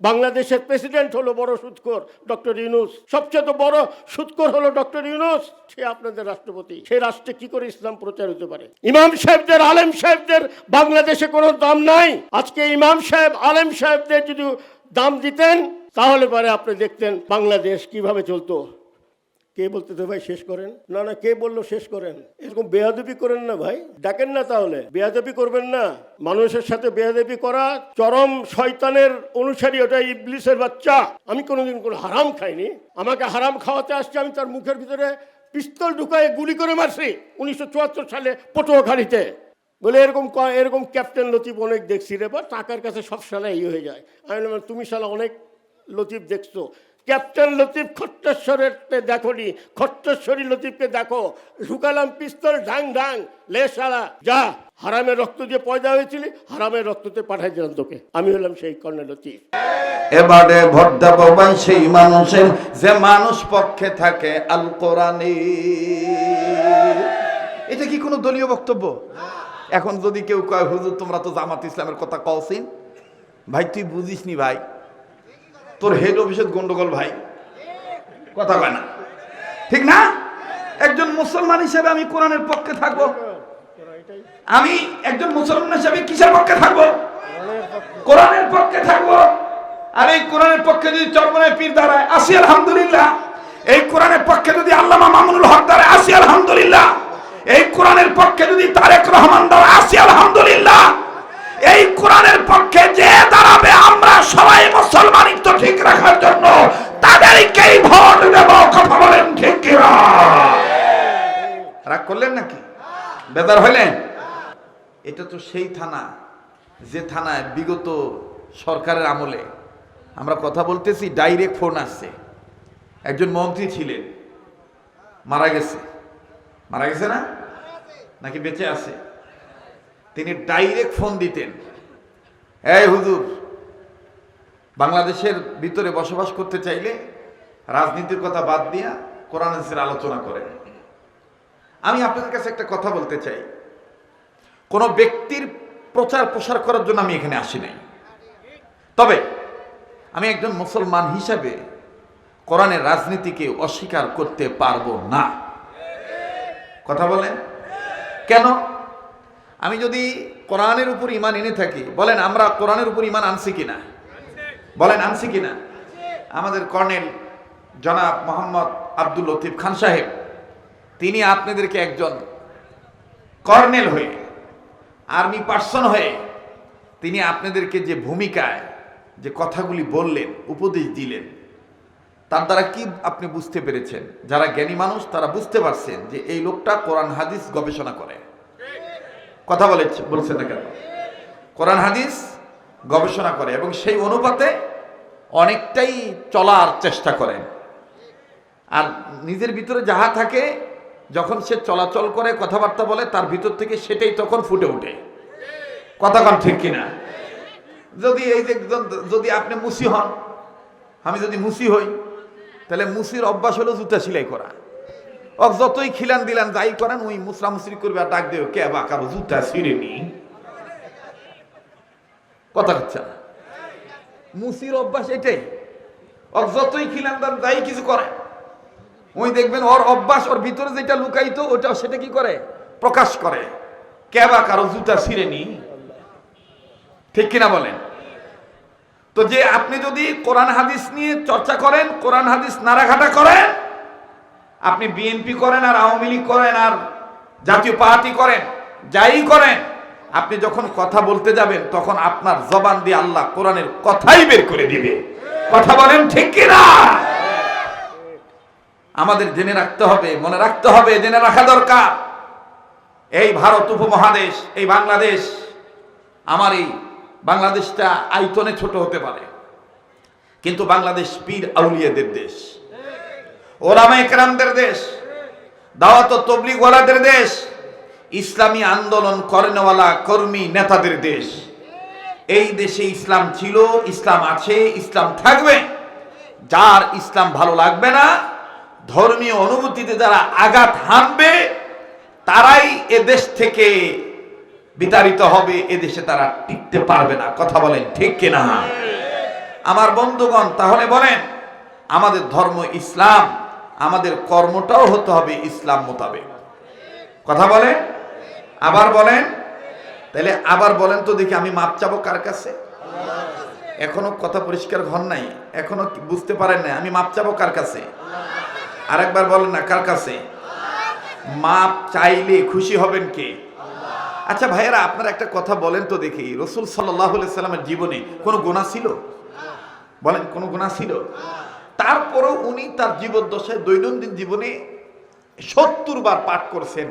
বাংলাদেশের প্রেসিডেন্ট হলো বড় সুৎকর ডক্টর ইউনুস। সবচেয়ে তো বড় সুৎকর হলো ডক্টর ইউনুস। সে আপনাদের রাষ্ট্রপতি। সে রাষ্ট্রে কি করে ইসলাম প্রচার হতে পারে? ইমাম সাহেবদের, আলেম সাহেবদের বাংলাদেশে কোনো দাম নাই। আজকে ইমাম সাহেব, আলেম সাহেবদের যদি দাম দিতেন, তাহলে পরে আপনি দেখতেন বাংলাদেশ কীভাবে চলতো। কে বলতে তো ভাই শেষ করেন? না না, কে বলল শেষ করেন? এরকম বেয়াদবি করেন না ভাই। ডাকেন না তাহলে। বেয়াদবি করবেন না। মানুষের সাথে বেয়াদবি করা চরম শয়তানের অনুসারী, ওটা ইবলিসের বাচ্চা। আমি কোনোদিন কোনো হারাম খাইনি। আমাকে হারাম খাওয়াতে আসছে, আমি তার মুখের ভিতরে পিস্তল ঢুকায় গুলি করে মারছি উনিশশো চুয়াত্তর সালে পটুয়াখালীতে। বলে এরকম এরকম ক্যাপ্টেন লতিফ অনেক দেখছি রে, বা টাকার কাছে সব সালা ইয়ে হয়ে যায়। আমি তুমি সালা অনেক লতিফ দেখছ। ক্যাপ্টেন লতিফ খট্টেশ্বরের দেখনি। খট্টেশ্বরী লতিফকে দেখো। ঢুকালাম পিস্তল, ঢাং ঢাং লে সারা যা, হারামের রক্ত দিয়ে পয়দা হয়েছিলি, হারামের রক্ততে পাঠাই দিলাম তোকে। আমি হলাম সেই কর্ণেল লতিফ। এবারে ভোট ভাই সেই মানুষের যে মানুষ পক্ষে থাকে আল কোরআনে। এটা কি কোনো দলীয় বক্তব্য? এখন যদি কেউ কয়, হুজুর, তোমরা তো জামাত ইসলামের কথা কওছিন ভাই, তুই বুঝিস নি ভাই। তোর হেড অফিসের গন্ডগোল ভাই। কথা কয় না। ঠিক না? একজন মুসলমান হিসেবে আমি কোরআনের পক্ষে থাকব। আমি একজন মুসলমান হিসেবে কিসের পক্ষে থাকব? কোরআনের পক্ষে থাকব। আর এই কোরআনের পক্ষে যদি চরমনের পীর দাঁড়ায়, আসি আলহামদুলিল্লাহ। এই কোরআনের পক্ষে যদি আল্লামা মামুনুল হক দাঁড়ায়, আসি আলহামদুলিল্লাহ। এই কোরআনের পক্ষে যদি তারেক রহমান দাঁড়ায়, আসি আলহামদুলিল্লাহ। এই কোরআনের পক্ষে যে দাঁড়াবে, আমরা সবাই মুসলমানিত্ব ঠিক রাখার জন্য তাদেরকেই ভোট দেব, কথা বলেন ঠিক কিনা? রাগ করলেন নাকি? বেদার হইলেন? এটা তো সেই থানা, যে থানায় বিগত সরকারের আমলে আমরা কথা বলতেছি, ডাইরেক্ট ফোন আসছে। একজন মন্ত্রী ছিলেন, মারা গেছে। মারা গেছে না? নাকি বেঁচে আছে? তিনি ডাইরেক্ট ফোন দিতেন। এই হুজুর, বাংলাদেশের ভিতরে বসবাস করতে চাইলে রাজনীতির কথা বাদ দিয়া কোরআন আলোচনা করেন। আমি আপনাদের কাছে একটা কথা বলতে চাই। কোনো ব্যক্তির প্রচার প্রসার করার জন্য আমি এখানে আসি নাই। তবে আমি একজন মুসলমান হিসাবে কোরআনের রাজনীতিকে অস্বীকার করতে পারব না। কথা বলেন? কেন? আমি যদি কোরআনের উপর ইমান এনে থাকি, বলেন আমরা কোরআনের উপর ইমান আনছি কিনা? বলেন আনছি কিনা? আমাদের কর্নেল জনাব মোহাম্মদ আব্দুল লতিফ খান সাহেব, তিনি আপনাদেরকে একজন কর্নেল হয়ে, আর্মি পার্সন হয়ে, তিনি আপনাদেরকে যে ভূমিকায় যে কথাগুলি বললেন, উপদেশ দিলেন, তার দ্বারা কি আপনি বুঝতে পেরেছেন? যারা জ্ঞানী মানুষ, তারা বুঝতে পারছেন যে এই লোকটা কোরআন, হাদিস গবেষণা করে। কথা বলে বলছেন না কেন? কোরআন হাদিস গবেষণা করে এবং সেই অনুপাতে অনেকটাই চলার চেষ্টা করে। আর নিজের ভিতরে যাহা থাকে, যখন সে চলাচল করে, কথাবার্তা বলে, তার ভিতর থেকে সেটাই তখন ফুটে ওঠে। কথা কন ঠিক কিনা? যদি এই যে যদি আপনি মুসি হন, আমি যদি মুসি হই, তাহলে মুসির অভ্যাস হলো জুতা সেলাই করা। ও, যতই খিলান দিলান, যাই করেন, ওই মুসরা মুসরি করবে আর ডাক দেবে, কে বা কারও জুতা ছিঁড়ে নি? কথা হচ্ছে না। মুসির অভ্যাস এটাই। ও, যতই খিলান দান, যাই কিছু করে। ওই দেখবেন, ওর অভ্যাস, ওর ভিতরে যেটা লুকাইতো ওটা সেটা কি করে? প্রকাশ করে। কে বা কারও জুতা ছিঁড়ে নি? ঠিক কিনা বলেন? তো যে আপনি যদি কোরআন হাদিস নিয়ে চর্চা করেন, কোরআন হাদিস নাড়াঘাটা করেন আপনি বিএনপি করেন আর আওয়ামী লীগ করেন আর জাতীয় পার্টি করেন, যাই করেন, আপনি যখন কথা বলতে যাবেন, তখন আপনার জবান দিয়ে আল্লাহ কোরআনের কথাই বের করে দিবে। কথা বলেন ঠিক কিনা? আমাদের জেনে রাখতে হবে, মনে রাখতে হবে, জেনে রাখা দরকার। এই ভারত উপমহাদেশ, এই বাংলাদেশ, আমার এই বাংলাদেশটা আয়তনে ছোট হতে পারে। কিন্তু বাংলাদেশ পীর আউলিয়াদের দেশ। ওলামা একরামদের দেশ দাওয়াত তবলিগওয়ালাদের দেশ ইসলামী আন্দোলন করেনওয়ালা কর্মী নেতাদের দেশ। এই দেশে ইসলাম ছিল ইসলাম আছে ইসলাম থাকবে। যার ইসলাম ভালো লাগবে না ধর্মীয় অনুভূতিতে যারা আঘাত হানবে তারাই এ দেশ থেকে বিতাড়িত হবে এদেশে তারা টিকতে পারবে না। কথা বলেন ঠিক কিনা? আমার বন্ধুগণ তাহলে বলেন আমাদের ধর্ম ইসলাম আমাদের কর্মটাও হতে হবে ইসলাম মোতাবেক। কথা বলেন? আবার বলেন? তাহলে আবার বলেন তো দেখি আমি মাপ চাবো কার কাছে? এখনও কথা পরিষ্কার ঘর নাই। এখনও বুঝতে পারেন না আমি মাপ চাবো কার কাছে? আরেকবার বলেন না, কার কাছে? মাপ চাইলে খুশি হবেন কে? আচ্ছা ভাইয়েরা, আপনারা একটা কথা বলেন তো দেখি। রসুল সাল্লাহ সাল্লামের জীবনে কোনো গোনা ছিল? বলেন, কোনো গোনা ছিল? তারপরেও উনি তার জীবদ্দশায় দৈনন্দিন জীবনে সত্তর বার পাঠ করছেন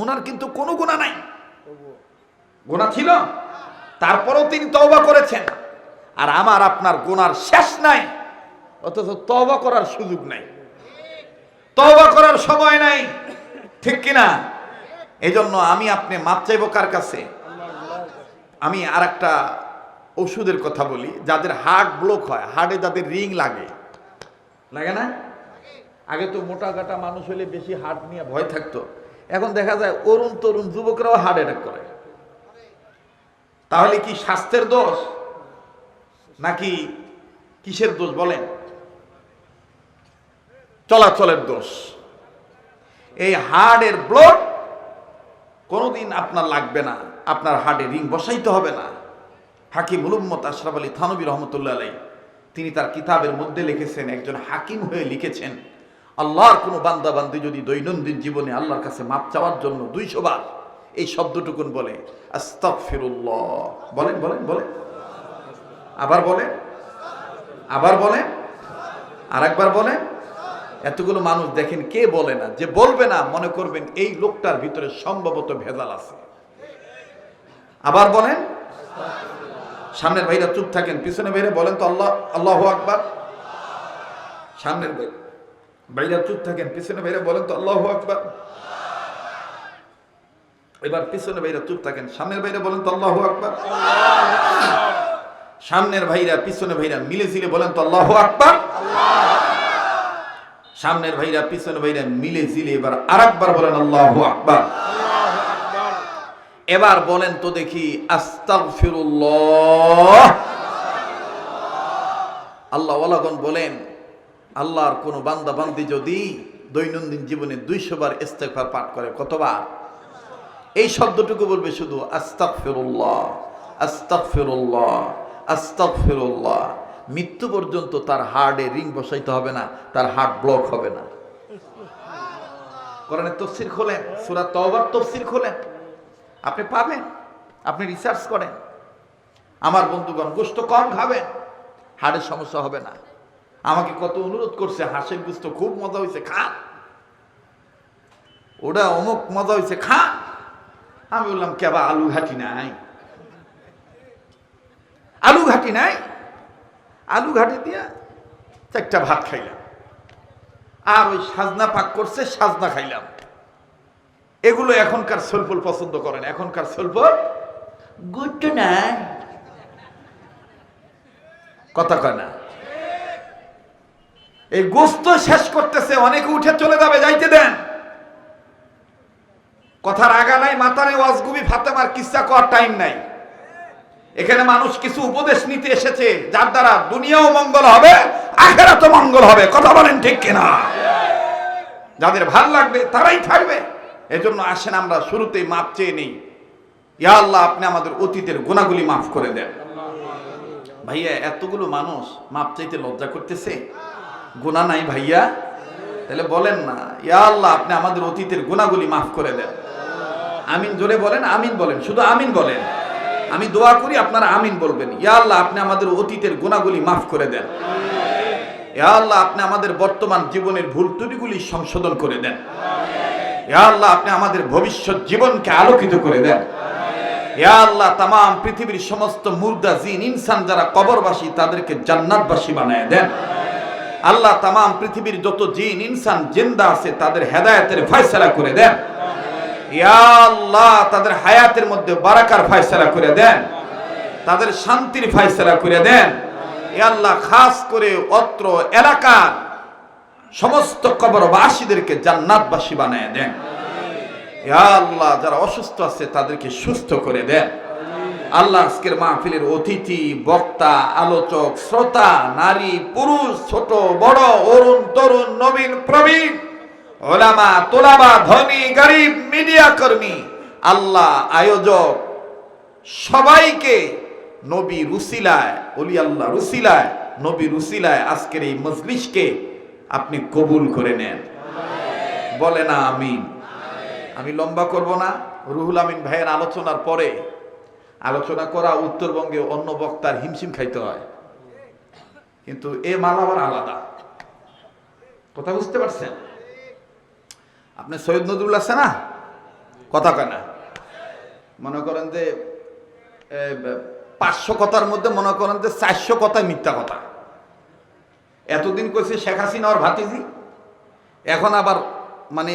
ওনার কিন্তু কোনো গুনাহ নাই। গুনাহ ছিল। তারপরেও তিনি তওবা করেছেন। আর আমার আপনার গুনার শেষ নাই, অথচ তওবা করার সুযোগ নাই। তওবা করার সময় নাই। ঠিক কিনা? এজন্য আমি আপনি মাপ চাইব কার কাছে? আমি আর একটা ওষুধের কথা বলি, যাদের হার্ট ব্লক হয়, হার্টে যাদের রিং লাগে। লাগে না? আগে তো মোটা কাটা মানুষ হলে বেশি হার্ট নিয়ে ভয় থাকতো। এখন দেখা যায় অরুণ তরুণ যুবকরাও হার্ট অ্যাটাক করে। তাহলে কি স্বাস্থ্যের দোষ? নাকি কিসের দোষ বলেন? চলাচলের দোষ। এই হার্টের ব্লক কোনোদিন আপনার লাগবে না, আপনার হার্টে রিং বসাইতে হবে না। হাকিম উলুম্মত আশরাফ আলী থানবী রহমতুল্লাহ আলাই তিনি তার কিতাবের মধ্যে লিখেছেন, একজন হাকিম হয়ে লিখেছেন, আল্লাহর কোনো বান্দাবান্দি যদি দৈনন্দিন জীবনে আল্লাহর কাছে মাপ চাওয়ার জন্য দুইশো বার এই শব্দটুকুন বলে, আস্তাগফিরুল্লাহ। বলেন বলেন বলেন। আবার বলেন আবার বলেন আর একবার বলেন। এতগুলো মানুষ দেখেন কে বলে না, যে বলবে না, মনে করবেন এই লোকটার ভিতরে সম্ভবত ভেজাল আছে। আবার বলেন, সামনের ভাইরা চুপ থাকেন, পিছনে ভাইরা বলেন তো আল্লাহ আল্লাহ আকবার। সামনের ভাই ভাইরা চুপ থাকেন, পিছনে ভাইরা বলেন তো আল্লাহ আকবার। এবার পিছনে ভাইরা চুপ থাকেন, সামনের ভাইরা বলেন তো আল্লাহ আকবার। সামনের ভাইরা, পিছনে ভাইরা মিলে ঝিলে বলেন তো আল্লাহ আকবার। সামনের ভাইরা পিছনে ভাইরা মিলে জিলে এবার আরেকবার বলেন আল্লাহ আকবার। এবার বলেন তো দেখি, আস্তাগফিরুল্লাহ। আল্লাহ ওয়ালাগন বলেন, আল্লাহর কোন বান্দা বান্দি যদি দৈনন্দিন জীবনে দুইশো বার ইস্তেগফার পাঠ করে, কতবার? এই শব্দটুকু বলবে শুধু, আস্তাগফিরুল্লাহ আস্তাগফিরুল্লাহ আস্তাগফিরুল্লাহ। মৃত্যু পর্যন্ত তার হার্টে রিং বসাইতে হবে না, তার হার্ট ব্লক হবে না। কোরআনের তফসির খোলেন, সূরা তওবার তফসির খোলেন। আপনি পাবেন, আপনি রিসার্চ করেন। আমার বন্ধুগণ গোস্ত কম খাবেন হাড়ের সমস্যা হবে না। আমাকে কত অনুরোধ করছে, হাঁসের গোস্ত খুব মজা হয়েছে খান ওটা অমুক মজা হয়েছে খান আমি বললাম, কেবা আলু ঘাটি নাই? আলু ঘাটি নাই? আলু ঘাটি দিয়া চারটা ভাত খাইলাম। আর ওই সাজনা পাক করছে সাজনা খাইলাম। এগুলো এখনকার সলফল পছন্দ করেন এখনকার সলফল? গুড নাই। কথা কয় না। এই গোস্ত শেষ করতেছে অনেকে উঠে চলে যাবে যাইতে দেন। কথার আগা নাই মাথা নেই ওয়াজগুবি ফাতেমার কিস্সা করার টাইম নাই। এখানে মানুষ কিছু উপদেশ নিতে এসেছে, যার দ্বারা দুনিয়াও মঙ্গল হবে, আখেরাতও মঙ্গল হবে। কথা বলেন ঠিক কিনা? যাদের ভালো লাগবে, তারাই থাকবে। এজন্য আসেন আমরা শুরুতেই মাপ চেয়ে নেই। ইয়া আল্লাহ, আপনি আমাদের অতীতের গুণাগুলি মাফ করে দেন। ভাইয়া, এতগুলো মানুষ মাপ চাইতে লজ্জা করতেছে? গুণা নাই ভাইয়া? তাহলে বলেন না, ইয়া আল্লাহ, আপনি আমাদের অতীতের গুণাগুলি মাফ করে দেন। আমিন জোরে বলেন, আমিন বলেন, শুধু আমিন বলেন। আমি দোয়া করি আপনারা আমিন বলবেন। ইয়া আল্লাহ, আপনি আমাদের অতীতের গুণাগুলি মাফ করে দেন। ইয়া আল্লাহ, আপনি আমাদের বর্তমান জীবনের ভুল ত্রুটিগুলি সংশোধন করে দেন। ইয়া আল্লাহ, আপনি আমাদের ভবিষ্যৎ জীবনকে আলোকিত করে দেন। ইয়া আল্লাহ তাম পৃথিবীর সমস্ত মুর্দা, জিন, ইনসান যারা কবরবাসী, তাদেরকে জান্নাতবাসী বানায় দেন। আল্লাহ তাম পৃথিবীর যত জিন, ইনসান, জিন্দা আছে, তাদের হেদায়েতের ফয়সালা করে দেন। আল্লাহ, তাদের হায়াতের মধ্যে বারাকার ফয়সালা করে দেন। তাদের শান্তির ফয়সালা করে দেন। ইয়া আল্লাহ, খাস করে অত্র এলাকার সমস্ত কবরবাসীদেরকে জান্নাতবাসী বানায় দেন। ইয়া আল্লাহ, যারা অসুস্থ আছে তাদেরকে সুস্থ করে দেন। আল্লাহ আজকের মাহফিলের অতিথি, বক্তা, আলোচক, শ্রোতা, নারী, পুরুষ, ছোট, বড়, অরুণ, তরুণ, নবীন, প্রবীণ ওলামা তোলাবা ধনী, গরিব, মিডিয়া কর্মী, আল্লাহ, আয়োজক, সবাইকে নবী রুসিলায় অলি আল্লাহ রুসিলায়, নবী রুসিলায় আজকের এই মজলিসকে আপনি কবুল করে নেন। বলে না আমিন। আমি লম্বা করব না। রুহুল আমিন ভাইয়ের আলোচনার পরে আলোচনা করা উত্তরবঙ্গে অন্য বক্তার হিমশিম খাইতে হয়। কিন্তু এ মাল আবার আলাদা। কথা বুঝতে পারছেন? আপনি সৈয়দ নজরুল আছে না? কথা কেনা মনে করেন যে পাঁচশো কথার মধ্যে মনে করেন যে চারশো কথা মিথ্যা কথা। এতদিন কইছে শেখ হাসিনা ওর ভাতিজি। এখন আবার মানে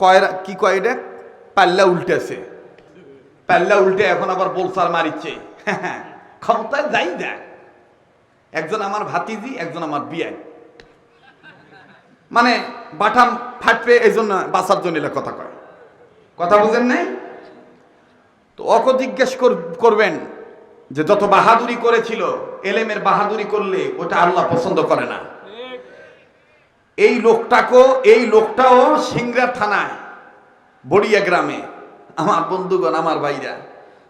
কয়রা কি কয় এটা? পাল্লা উল্টেছে। পাল্লা উল্টে এখন আবার বোলসার মারিচ্ছে। ক্ষমতায় যাই দেখ একজন আমার ভাতিজি, একজন আমার বিয়াই। মানে বাটাম ফাটবে এই জন্য বাঁচার জন্য কথা কয়। কথা বুঝেন নাই? তো অক জিজ্ঞেস কর- করবেন যে যত বাহাদুরি করেছিল, এলেমের বাহাদুরি করলে ওটা আল্লাহ পছন্দ করে না। এই লোকটাকে, এই লোকটাও সিংড়া থানায়, বড়িয়া গ্রামে। আমার বন্ধুগণ, আমার ভাইরা,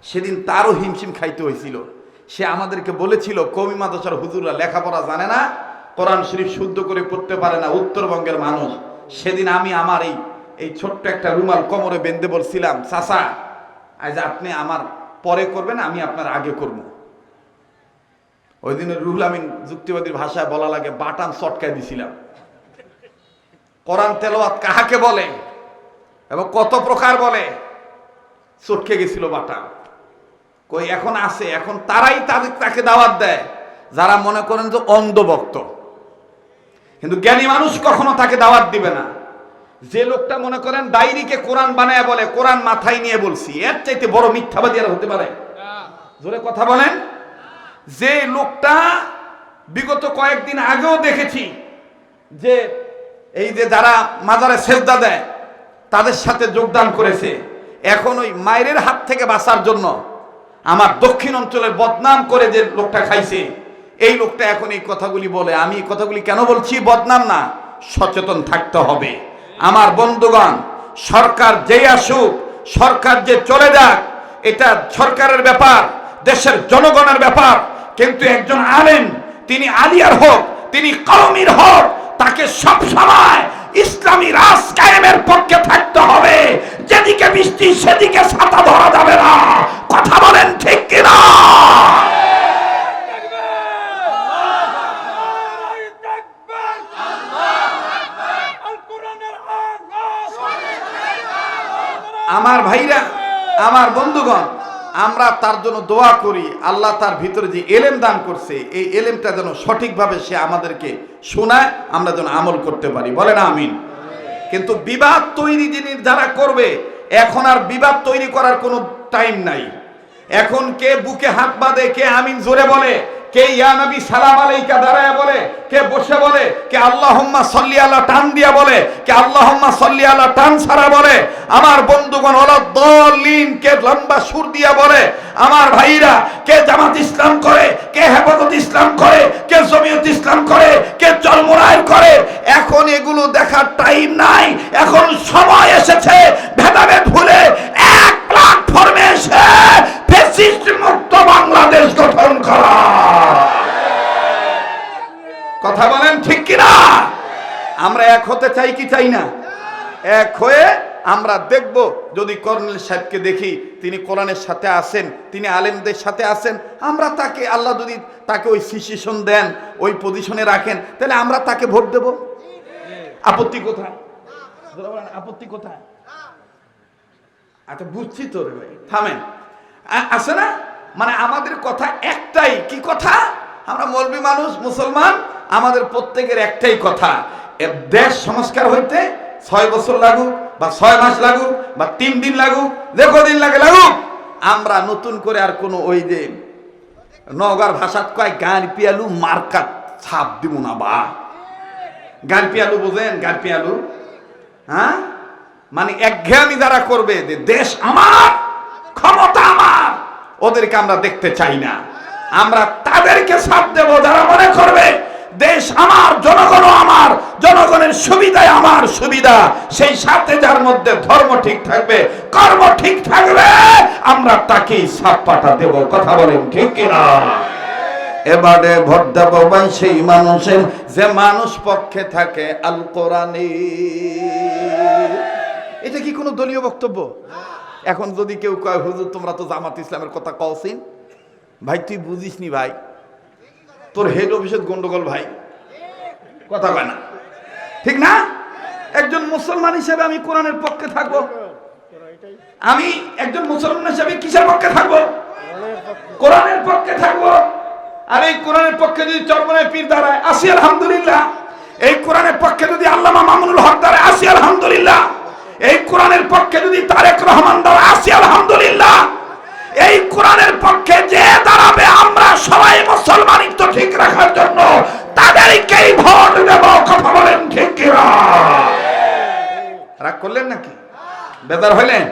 সেদিন তারও হিমশিম খাইতে হয়েছিল। সে আমাদেরকে বলেছিল কবি মাদশার হুজুররা লেখাপড়া জানে না, কোরআন শরীফ শুদ্ধ করে পড়তে পারে না, উত্তরবঙ্গের মানুষ। সেদিন আমি আমার এই এই ছোট্ট একটা রুমাল কোমরে বেঁধে বলছিলাম, চাচা, আজ আপনি আমার পরে করবেন, আমি আপনার আগে করব। ওই দিনের রুহুল আমিন যুক্তিবাদীর ভাষায় বলা লাগে, বাটাম চটকায় দিছিলাম। কোরআন তেলোয়াত কাহাকে বলে এবং কত প্রকার বলে? চটকে গেছিল বাটা। কই, এখন আছে, এখন তারাই তাদের তাকে দাওয়াত দেয়। যারা মনে করেন যে অন্ধভক্ত। কিন্তু জ্ঞানী মানুষ কখনো তাকে দাওয়াত দিবে না। যে লোকটা মনে করেন ডায়েরিকে কোরআন বানায় বলে, কোরআন মাথায় নিয়ে বলছি, এর চাইতে বড় মিথ্যাবাদী আর হতে পারে। জোরে কথা বলেন। যে লোকটা বিগত কয়েকদিন আগেও দেখেছি যে এই যে যারা মাজারে সেজদা দেয়, তাদের সাথে যোগদান করেছে। এখন ওই মায়ের হাত থেকে বাঁচার জন্য আমার দক্ষিণ অঞ্চলের বদনাম করে যে লোকটা খাইছে এই লোকটা এখন এই কথাগুলি বলে। আমি এই কথাগুলি কেন বলছি? বদনাম না, সচেতন থাকতে হবে। আমার বন্ধুগণ, সরকার যেই আসুক, সরকার যে চলে যাক, এটা সরকারের ব্যাপার, দেশের জনগণের ব্যাপার। কিন্তু একজন আলেম, তিনি আলিয়ার হোক, তিনি কওমির হোক, তাকে সব সময় ইসলামী রাজ কায়েমের পক্ষে থাকতে হবে। যেদিকে বৃষ্টি, সেদিকে ছাতা ধরা যাবে না। কথা বলেন ঠিক কিনা? আমার ভাইরা, আমার বন্ধুগণ, আমরা তার জন্য দোয়া করি, আল্লাহ তার ভিতরে যে এলেম দান করছে, এই এলেমটা যেন সঠিকভাবে সে আমাদেরকে শোনায়, আমরা যেন আমল করতে পারি। বলে না আমিন। কিন্তু বিবাদ তৈরি যিনি যারা করবে, এখন আর বিবাদ তৈরি করার কোনো টাইম নাই। এখন কে বুকে হাত বাঁধে, কে আমিন জোরে বলে কে ইয়া নবী সালাম আলাইকা দাঁড়ায় বলে? কে বসে বলে? কে আল্লাহুম্মা সল্লি আলা টান দিয়া বলে? কে আল্লাহুম্মা সল্লি আলা টান ছাড়া বলে? আমার বন্ধুগণ, ওলা দলিন কে লম্বা সুর দিয়া বলে? আমার ভাইরা, কে জামাত ইসলাম করে? কে হেফাজত ইসলাম করে? কে জমিয়ত ইসলাম করে? কে চলমুরায় করে? এখন এগুলো দেখার টাইম নাই। এখন সময় এসেছে। ভেদাভেদ ভুলে প্ল্যাটফর্মে ফেসিস্ট মুক্ত বাংলাদেশ গঠন করা। কথা বলেন ঠিক কিনা? আমরা এক হতে চাই কি চাই না? এক হয়ে আমরা দেখব, যদি কর্নেল সাহেবকে দেখি, তিনি কোরআনের সাথে আসেন তিনি আলেমদের সাথে আসেন আমরা তাকে, আল্লাহ যদি তাকে ওই সিচুয়েশন দেন, ওই পজিশনে রাখেন, তাহলে আমরা তাকে ভোট দেব। আপত্তি কোথায়? আপত্তি কোথায়? আচ্ছা বুঝছি তো রে ভাই। থামেন। আছে না? মানে আমাদের কথা একটাই। কি কথা? আমরা মলবি মানুষ, মুসলমান, আমাদের প্রত্যেকের একটাই কথা। দেশ সংস্কার হইতে ছয় বছর লাগুক, বা ছয় মাস লাগুক, বা তিন দিন লাগুক যে কদিন লাগে লাগুক, আমরা নতুন করে আর কোনো ওই যে নগার ভাষাত কয়, গান পিয়ালু মার্কাত ছাপ দিব না বা। গান পিয়ালু বোঝেন? গান পিয়ালু? হ্যাঁ? মানে একঘেয়ামি যারা করবে যে দেশ আমার, ক্ষমতা আমার, ওদেরকে আমরা দেখতে চাই না। আমরা তাদেরকে সাথ দেব যারা মনে করবে, দেশ আমার জনগণ আমার, জনগণের সুবিধায় আমার সুবিধা। সেই সাথে যার মধ্যে ধর্ম ঠিক থাকবে, কর্ম ঠিক থাকবে, আমরা তাকেই সাপ্পাটা দেব। কথা বলেন ঠিক কিনা? এবারে ভোট দেব ভাই, সেই মানুষের, যে মানুষ পক্ষে থাকে আল কোরআনে এটা কি কোনো দলীয় বক্তব্য? এখন যদি কেউ কয়, হুজুর, তোমরা তো জামাত ইসলামের কথা কওছিন ভাই, তুই বুঝিস নি ভাই? তোর হেড অফিসের গন্ডগোল ভাই। কথা কয় না। ঠিক না? একজন মুসলমান হিসেবে আমি কোরআনের পক্ষে থাকব। আমি একজন মুসলমান হিসেবে কিসের পক্ষে থাকব? কোরআনের পক্ষে থাকব। আর এই কোরআনের পক্ষে যদি চরমনের পীর দাঁড়ায়, আসি আলহামদুলিল্লাহ। এই কোরআনের পক্ষে যদি আল্লামা মামুনুল হক দাঁড়ায়, আসি আলহামদুলিল্লাহ। এই কোরআনের পক্ষে যদি তারেক রহমান দাঁড়া আসি, আলহামদুলিল্লাহ। এই কোরআনের পক্ষে যে দাঁড়াবে, আমরা সবাই মুসলমানিত্ব ঠিক রাখার জন্য তাদেরকেই ভোট দেব, কথা বলেন ঠিক রাগ করলেন নাকি? বেদার হইলেন?